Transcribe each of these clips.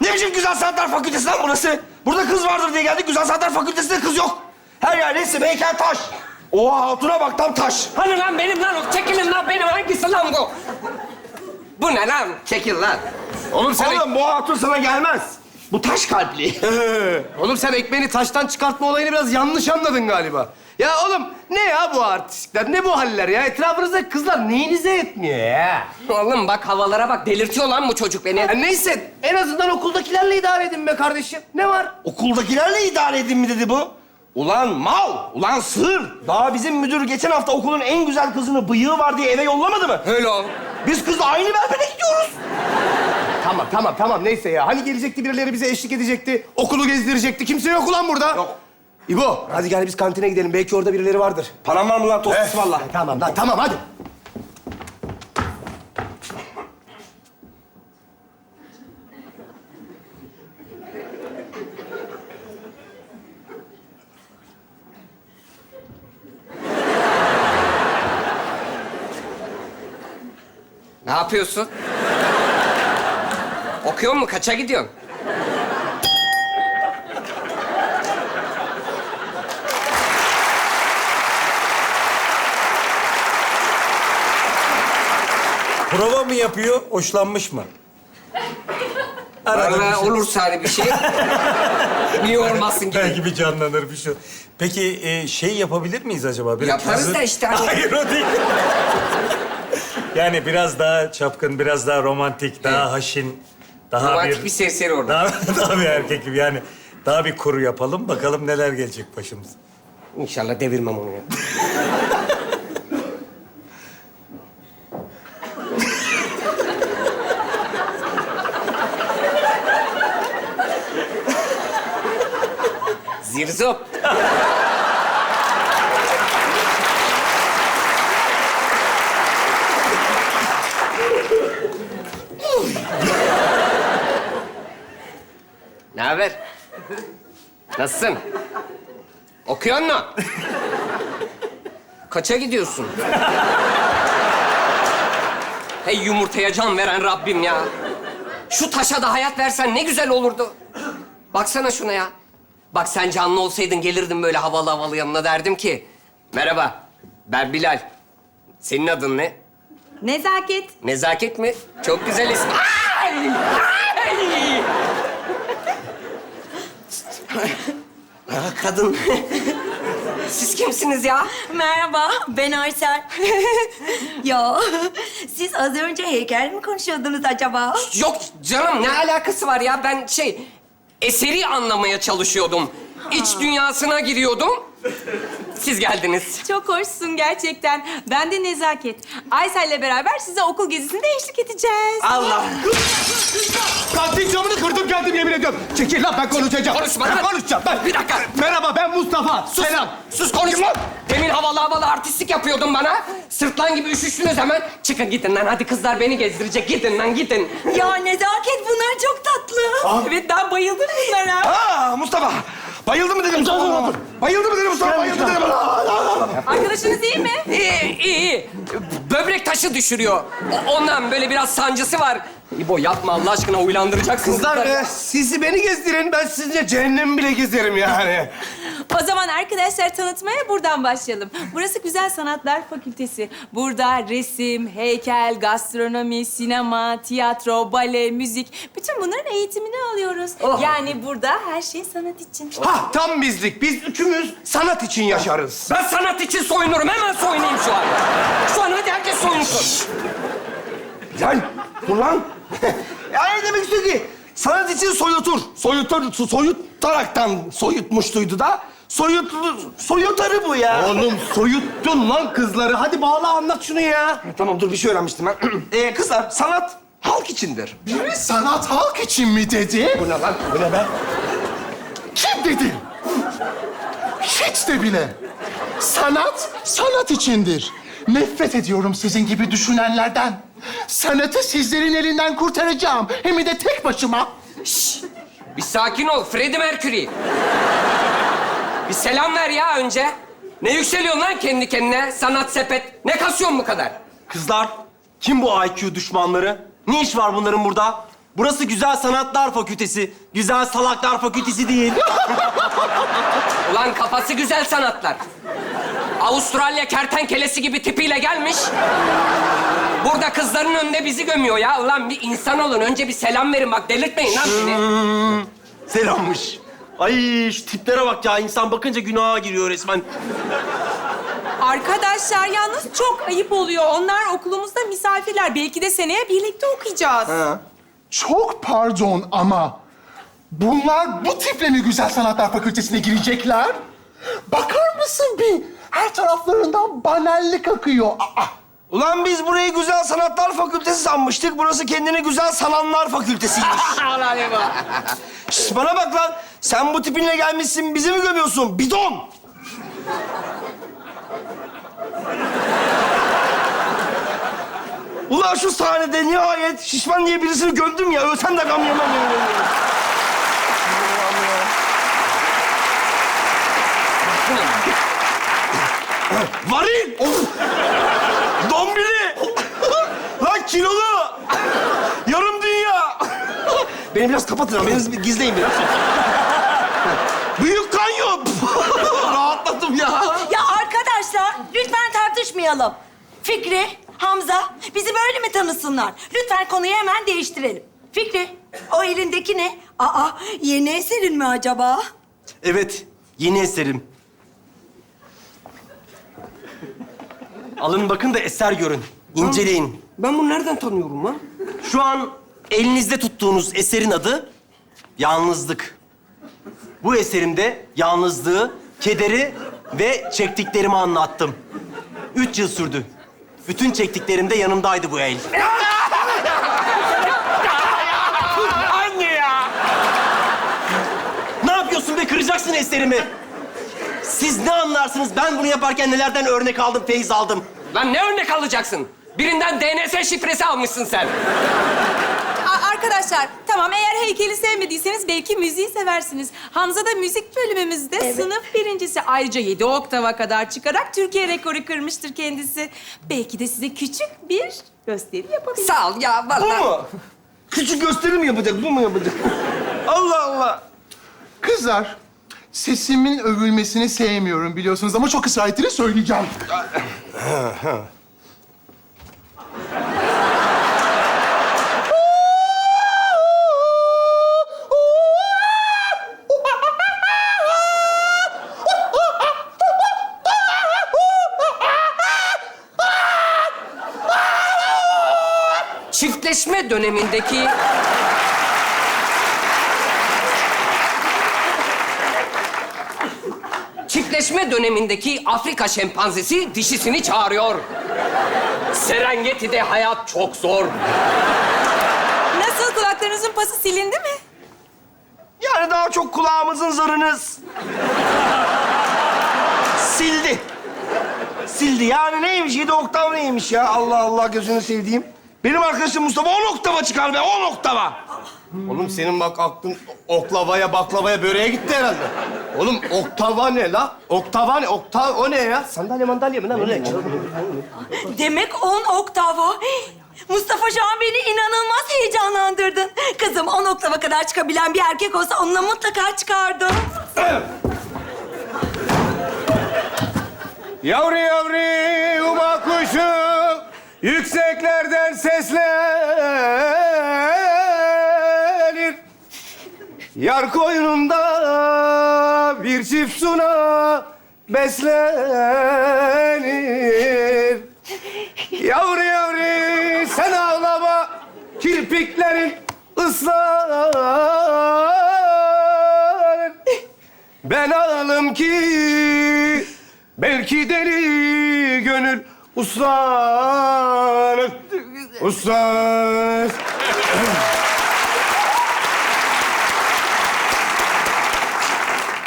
Ne biçim Güzel Sanatlar Fakültesi lan burası? Burada kız vardır diye geldik. Güzel Sanatlar Fakültesi'nde kız yok. Her yer resim, heykel, taş. Oha hatuna bak tam taş. Hani lan benim lan o. Çekilin lan benim. Hangisi lan bu? Bu ne lan? Çekil lan. Oğlum sen, Oğlum bu hatun sana gelmez. Bu taş kalpli. oğlum sen ekmeğini taştan çıkartma olayını biraz yanlış anladın galiba. Ya oğlum ne ya bu artistlikler, ne bu haller ya? Etrafınızdaki kızlar neyinize yetmiyor ya? Oğlum bak havalara bak. Delirtiyor lan bu çocuk beni. ya neyse, en azından okuldakilerle idare edin be kardeşim. Ne var? Okuldakilerle idare edin mi dedi bu? Ulan mal, ulan sığır. Daha bizim müdür geçen hafta okulun en güzel kızını bıyığı var diye eve yollamadı mı? Öyle ol. Biz kızla aynı berbere gidiyoruz. Tamam, tamam, tamam. Neyse ya. Hani gelecekti birileri bize eşlik edecekti, okulu gezdirecekti. Kimse yok ulan burada. Yok. İbo, hadi gel biz kantine gidelim. Belki orada birileri vardır. Param var mı lan tost ısmarla? Tamam lan, tamam hadi. Ne yapıyorsun? Okuyor mu? Kaça gidiyorsun? Prova mı yapıyor, hoşlanmış mı? Arada bir Vallahi şey- olursa hani bir şey. Niye olmasın gibi. Belki bir canlanır bir şey. Peki e, şey yapabilir miyiz acaba? Böyle Yaparız da işte hani- Hayır o değil. yani biraz daha çapkın, biraz daha romantik, daha haşin, daha Romantik bir... bir serseri orada. Daha, daha bir erkek gibi yani. Daha bir kuru yapalım. Bakalım neler gelecek başımıza. İnşallah devirmem onu ya. Zirzop. Ne haber? Nasılsın? Okuyor mu? Kaça gidiyorsun? Hey yumurtaya can veren Rabbim ya. Şu taşa da hayat versen ne güzel olurdu. Baksana şuna ya. Bak sen canlı olsaydın gelirdim böyle havalı havalı yanına derdim ki... Merhaba, ben Bilal. Senin adın ne? Nezaket. Nezaket mi? Çok güzel isim. Ay! Ay! Aa, kadın. Siz kimsiniz ya? Merhaba, ben Aysel. ya, siz az önce heykel mi konuşuyordunuz acaba? Yok canım ne alakası var ya? Ben şey eseri anlamaya çalışıyordum. İç dünyasına giriyordum. Siz geldiniz. Çok hoşsun gerçekten. Ben de Nezaket. Aysel'le beraber size okul gezisinde eşlik edeceğiz. Allah. Kantin camını kırdım geldim yemin ediyorum. Çekil lan ben konuşacağım. Konuşma Ben lan. konuşacağım ben. Bir dakika. Merhaba ben Mustafa. Sus. Selam. Sus konuşma. Demin havalı havalı artistlik yapıyordun bana. Sırtlan gibi üşüştünüz hemen. Çıkın gidin lan. Hadi kızlar beni gezdirecek. Gidin lan gidin. ya Nezaket bunlar çok tatlı. Evet ben bayıldım bunlara. Aa Mustafa. Bayıldı mı dedim Mustafa? Bayıldı mı dedim Mustafa? Bayıldı dedim. Arkadaşınız iyi mi? İyi, iyi, iyi. Böbrek taşı düşürüyor. O- Ondan böyle biraz sancısı var. İbo yapma Allah aşkına uylandıracaksın. Kızlar e, sizi beni gezdirin. Ben sizinle cehennemi bile gezerim yani. O zaman arkadaşlar tanıtmaya buradan başlayalım. Burası Güzel Sanatlar Fakültesi. Burada resim, heykel, gastronomi, sinema, tiyatro, bale, müzik... Bütün bunların eğitimini alıyoruz. Oh. Yani burada her şey sanat için. Ha tam bizlik. Biz üçümüz sanat için yaşarız. Ben sanat için soyunurum. Hemen soyunayım şu an. Şu an hadi herkes soyunsun. Lan dur lan. yani demek istiyor ki sanat için soyutur. Soyutur, so- soyutaraktan soyutmuştuydu da. Soyut, soyutarı bu ya. Oğlum soyuttun lan kızları. Hadi bağla anlat şunu ya. Tamam dur bir şey öğrenmiştim ben. ee, kızlar sanat halk içindir. Biri sanat halk için mi dedi? Bu ne lan? Bu ne be? Kim dedi? Hiç de bile. Sanat, sanat içindir. Nefret ediyorum sizin gibi düşünenlerden. Sanatı sizlerin elinden kurtaracağım. Hem de tek başıma. Bir sakin ol Freddie Mercury. Bir selam ver ya önce. Ne yükseliyorsun lan kendi kendine? Sanat sepet. Ne kasıyorsun bu kadar? Kızlar, kim bu IQ düşmanları? Ne iş var bunların burada? Burası Güzel Sanatlar Fakültesi. Güzel Salaklar Fakültesi değil. Ulan kafası güzel sanatlar. Avustralya kertenkelesi gibi tipiyle gelmiş. Burada kızların önünde bizi gömüyor ya. Ulan bir insan olun. Önce bir selam verin bak. Delirtmeyin lan beni. Selammış. Ay şu tiplere bak ya. İnsan bakınca günaha giriyor resmen. Arkadaşlar yalnız çok ayıp oluyor. Onlar okulumuzda misafirler. Belki de seneye birlikte okuyacağız. Çok pardon ama bunlar bu tiple mi Güzel Sanatlar Fakültesine girecekler? Bakar mısın bir? Her taraflarından banallik akıyor. Aa, Ulan biz burayı Güzel Sanatlar Fakültesi sanmıştık. Burası kendini Güzel Sananlar Fakültesiymiş. Şş, bana bak lan. Sen bu tipinle gelmişsin, bizi mi gömüyorsun? Bidon! Ulan şu sahnede nihayet şişman diye birisini gömdüm ya. Ölsem de gam yemem. yemin ediyorum. Varil! Of! Kilolu! Yarım dünya! Beni biraz kapatın ama beni gizleyin biraz. Büyük kanyon! Rahatladım ya. Ya arkadaşlar lütfen tartışmayalım. Fikri, Hamza bizi böyle mi tanısınlar? Lütfen konuyu hemen değiştirelim. Fikri, o elindeki ne? Aa, yeni eserin mi acaba? Evet, yeni eserim. Alın bakın da eser görün. İnceleyin. Ben bunu nereden tanıyorum lan? Şu an elinizde tuttuğunuz eserin adı Yalnızlık. Bu eserimde yalnızlığı, kederi ve çektiklerimi anlattım. Üç yıl sürdü. Bütün çektiklerimde yanımdaydı bu el. Anne ya! Ne yapıyorsun be? Kıracaksın eserimi. Siz ne anlarsınız? Ben bunu yaparken nelerden örnek aldım, feyiz aldım. Lan ne örnek alacaksın? Birinden DNS şifresi almışsın sen. A- arkadaşlar tamam eğer heykeli sevmediyseniz belki müziği seversiniz. Hamza da müzik bölümümüzde sınıf birincisi. Ayrıca yedi oktava kadar çıkarak Türkiye rekoru kırmıştır kendisi. Belki de size küçük bir gösteri yapabilir. Sağ ol ya Bu vallahi. mu? Küçük gösteri mi yapacak, bu mu yapacak? Allah Allah! kızlar, sesimin övülmesini sevmiyorum biliyorsunuz ama çok ısrar ettiniz söyleyeceğim. Çiftleşme dönemindeki... Çiftleşme dönemindeki Afrika şempanzesi dişisini çağırıyor. Serengeti'de hayat çok zor. Nasıl kulaklarınızın pası silindi mi? Yani daha çok kulağımızın zarınız... Sildi. Sildi. Yani neymiş? Yedi oktav neymiş ya? Allah Allah gözünü sevdiğim. Benim arkadaşım Mustafa on oktava çıkar be, on oktava. Oğlum senin bak aklın oklavaya, baklavaya, böreğe gitti herhalde. Oğlum oktava ne la? Oktava ne? Oktav o ne ya? Sandalye mandalye mi lan o ne? Demek on oktava. Mustafa şu an beni inanılmaz heyecanlandırdın. Kızım on oktava kadar çıkabilen bir erkek olsa onunla mutlaka çıkardım. Yavru yavru uma kuşu yükseklerden seslenir. Yar koynunda bir çift suna beslenir. Yavru yavru sen ağlama kirpiklerin ıslanır. Ben ağlam ki belki deli gönül uslanır. Uslanır.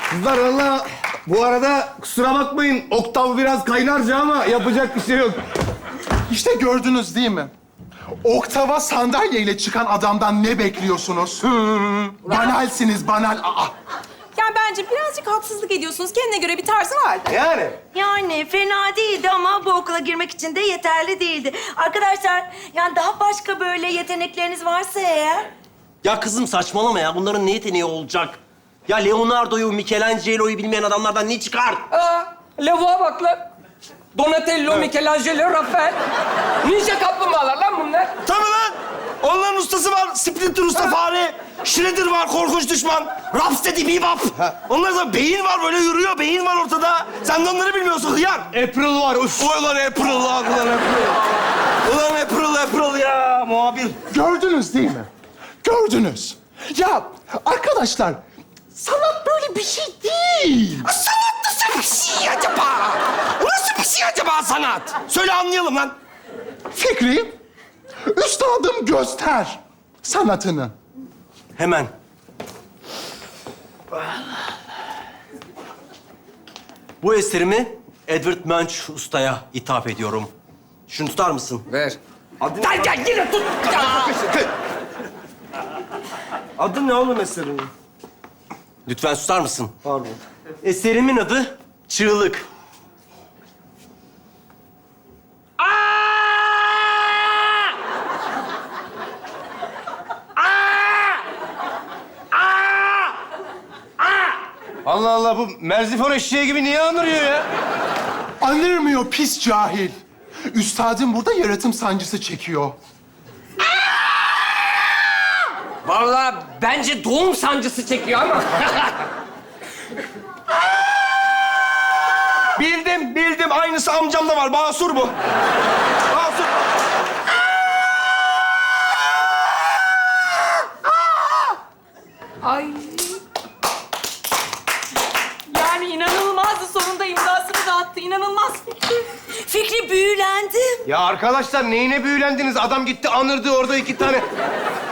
Kızlar valla bu arada kusura bakmayın oktav biraz kaynarca ama yapacak bir şey yok. İşte gördünüz değil mi? Oktava sandalyeyle çıkan adamdan ne bekliyorsunuz? Hı, banalsiniz, banal. Aa. Ya Yani bence birazcık haksızlık ediyorsunuz. Kendine göre bir tarzı var. Yani. Yani fena değildi ama bu okula girmek için de yeterli değildi. Arkadaşlar yani daha başka böyle yetenekleriniz varsa eğer... Ya kızım saçmalama ya. Bunların ne yeteneği olacak? Ya Leonardo'yu, Michelangelo'yu bilmeyen adamlardan ne çıkar? Aa, lavuğa bak lan. Donatello, Michelangelo, Rafael. Ninja kaplumbağalar lan bunlar. Tabii lan. Onların ustası var. Splinter usta fare. Shredder var korkunç düşman. Rhapsody bebop. Onlarda da beyin var böyle yürüyor. Beyin var ortada. Sen de onları bilmiyorsun hıyar. April var. Uf. Oy lan April lan ulan April. Ulan April April ya muhabir. Gördünüz değil mi? Gördünüz. Ya arkadaşlar, sanat böyle bir şey değil. Sanat nasıl bir şey acaba? Nasıl bir şey acaba sanat? Söyle anlayalım lan. Fikri, üstadım göster sanatını. Hemen. Bu eserimi Edward Munch ustaya ithaf ediyorum. Şunu tutar mısın? Ver. Gel gel yine tut. Ya. Adın ne oğlum eserinin? Lütfen susar mısın? Pardon. Eserimin adı Çığlık. Bu Merzifon eşeği gibi niye anırıyor ya? Anırmıyor pis cahil. Üstadım burada yaratım sancısı çekiyor. Vallahi bence doğum sancısı çekiyor ama. Bildim, bildim. Aynısı amcamda var. Basur bu. Basur. Ay. Yani inanılmazdı. Sonunda imzasını da attı. İnanılmaz fikri. Fikri büyülendim. Ya arkadaşlar neyine büyülendiniz? Adam gitti anırdı orada iki tane.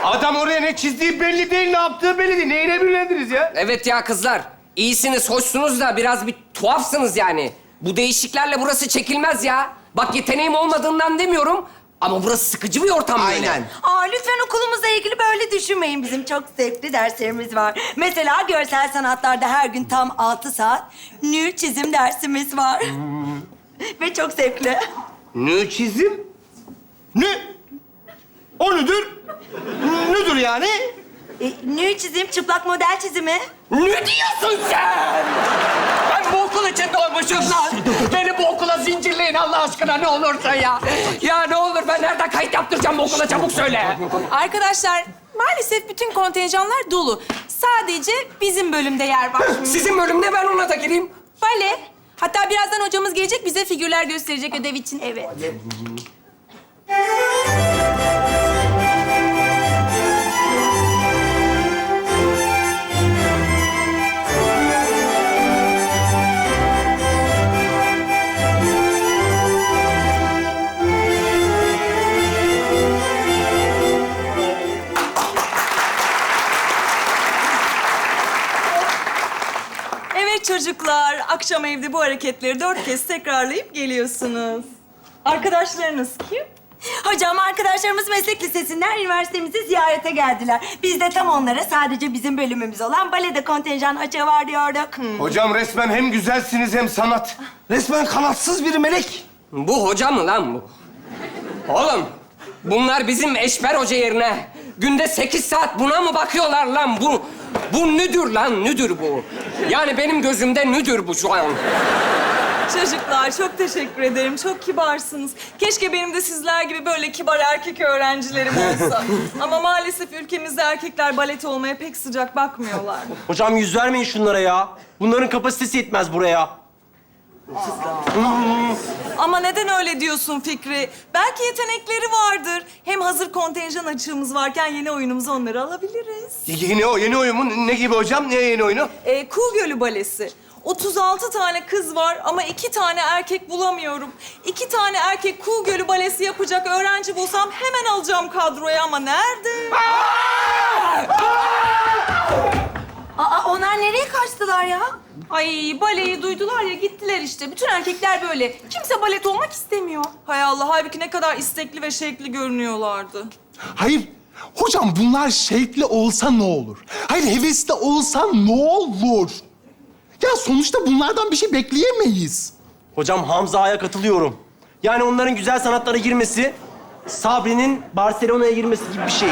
Adam oraya ne çizdiği belli değil, ne yaptığı belli değil. Neyine büyülendiniz ya? Evet ya kızlar. İyisiniz, hoşsunuz da biraz bir tuhafsınız yani. Bu değişiklerle burası çekilmez ya. Bak yeteneğim olmadığından demiyorum. Ama burası sıkıcı bir ortam böyle. Aynen. Aa, lütfen okulumuzla ilgili böyle düşünmeyin. Bizim çok zevkli derslerimiz var. Mesela görsel sanatlarda her gün tam altı saat nü çizim dersimiz var. Ve çok zevkli. Ne çizim? Ne? O nedir? Nedir yani? E, nü çizim, çıplak model çizimi. Ne diyorsun sen? Ben bu okul için doğmuşum lan. Beni bu okula zincirleyin Allah aşkına ne olursa ya. Ya ne olur ben nereden kayıt yaptıracağım bu okula çabuk söyle. Arkadaşlar maalesef bütün kontenjanlar dolu. Sadece bizim bölümde yer var. Sizin bölümde ben ona da gireyim. Bale. Hatta birazdan hocamız gelecek bize figürler gösterecek ödev için. Evet. Çocuklar, akşam evde bu hareketleri dört kez tekrarlayıp geliyorsunuz. Arkadaşlarınız kim? Hocam arkadaşlarımız meslek lisesinden üniversitemizi ziyarete geldiler. Biz de tam onlara sadece bizim bölümümüz olan balede kontenjan açığı var diyorduk. Hocam resmen hem güzelsiniz hem sanat. Resmen kanatsız bir melek. Bu hoca mı lan bu? Oğlum bunlar bizim Eşber Hoca yerine günde sekiz saat buna mı bakıyorlar lan bu? Bu nüdür lan nüdür bu. Yani benim gözümde nüdür bu şu an. Çocuklar çok teşekkür ederim, çok kibarsınız. Keşke benim de sizler gibi böyle kibar erkek öğrencilerim olsa. Ama maalesef ülkemizde erkekler balet olmaya pek sıcak bakmıyorlar. Hocam yüz vermeyin şunlara ya. Bunların kapasitesi yetmez buraya. Ama neden öyle diyorsun Fikri? Belki yetenekleri vardır. Hem hazır kontenjan açığımız varken yeni oyunumuza onları alabiliriz. Yeni o, yeni oyun mu? Ne gibi hocam? Ne yeni oyunu? Ee, Kuğu Gölü Balesi. 36 tane kız var ama iki tane erkek bulamıyorum. İki tane erkek Kuğu Gölü Balesi yapacak öğrenci bulsam hemen alacağım kadroya ama nerede? Aa onlar nereye kaçtılar ya? Ay baleyi duydular ya gittiler işte. Bütün erkekler böyle. Kimse balet olmak istemiyor. Hay Allah, halbuki ne kadar istekli ve şevkli görünüyorlardı. Hayır, Hocam bunlar şevkli olsa ne olur? Hayır hevesli olsa ne olur? Ya sonuçta bunlardan bir şey bekleyemeyiz. Hocam Hamza'ya katılıyorum. Yani onların güzel sanatlara girmesi, Sabri'nin Barcelona'ya girmesi gibi bir şey.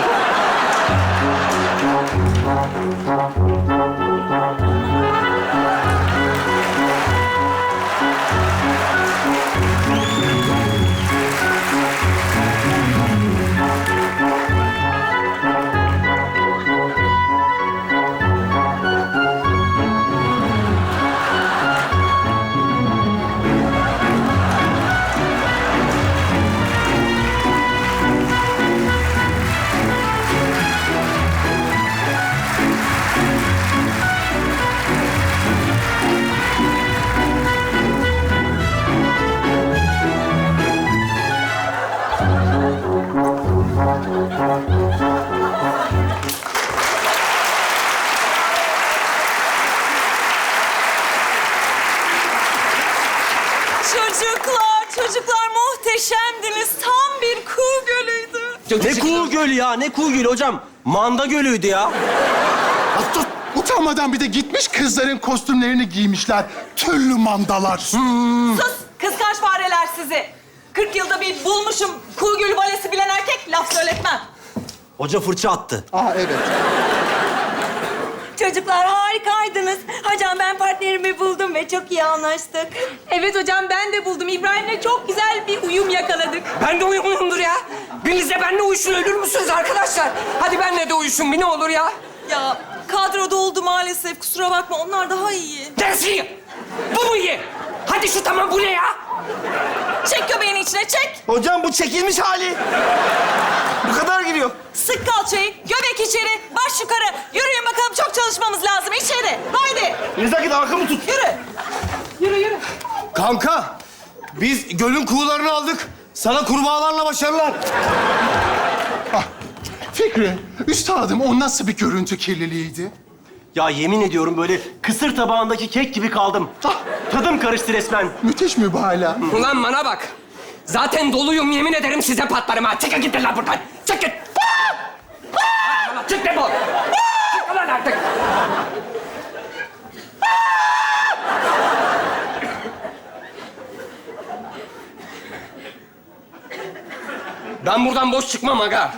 Kuğu gölü hocam? Manda gölüydü ya. Hatta utanmadan bir de gitmiş kızların kostümlerini giymişler. Tüllü mandalar. Sus, kıskanç fareler sizi. 40 yılda bir bulmuşum kuğu gölü balesi bilen erkek laf söyletmem. Hoca fırça attı. Aa evet. Çocuklar harikaydınız. Hocam ben partnerimi buldum ve çok iyi anlaştık. Evet hocam ben de buldum. İbrahim'le çok güzel bir uyum yakaladık. Ben de uyumluyumdur ya. Biriniz de benimle uyuşun ölür müsünüz arkadaşlar? Hadi benimle de uyuşun bir ne olur ya. Ya kadro doldu maalesef. Kusura bakma onlar daha iyi. Dersi Bu mu iyi? Hadi şu tamam bu ne ya? Çek göbeğini içine çek. Hocam bu çekilmiş hali. Bu kadar giriyor. Sık kalçayı, göbek içeri, baş yukarı. Yürüyün bakalım çok çalışmamız lazım. İçeri. Haydi. Nezaket arkamı tut. Yürü. Kanka, biz gölün kuğularını aldık. Sana kurbağalarla başarılar. Ah, Fikri, üstadım o nasıl bir görüntü kirliliğiydi? Ya yemin ediyorum böyle kısır tabağındaki kek gibi kaldım. Ah, tadım karıştı resmen. Müthiş mübalağa. Ulan bana bak. Zaten doluyum yemin ederim size patlarım ha. Çıkın gidin lan buradan. Çıkın. Çık defol. Çık lan artık. Ben buradan boş çıkmam aga.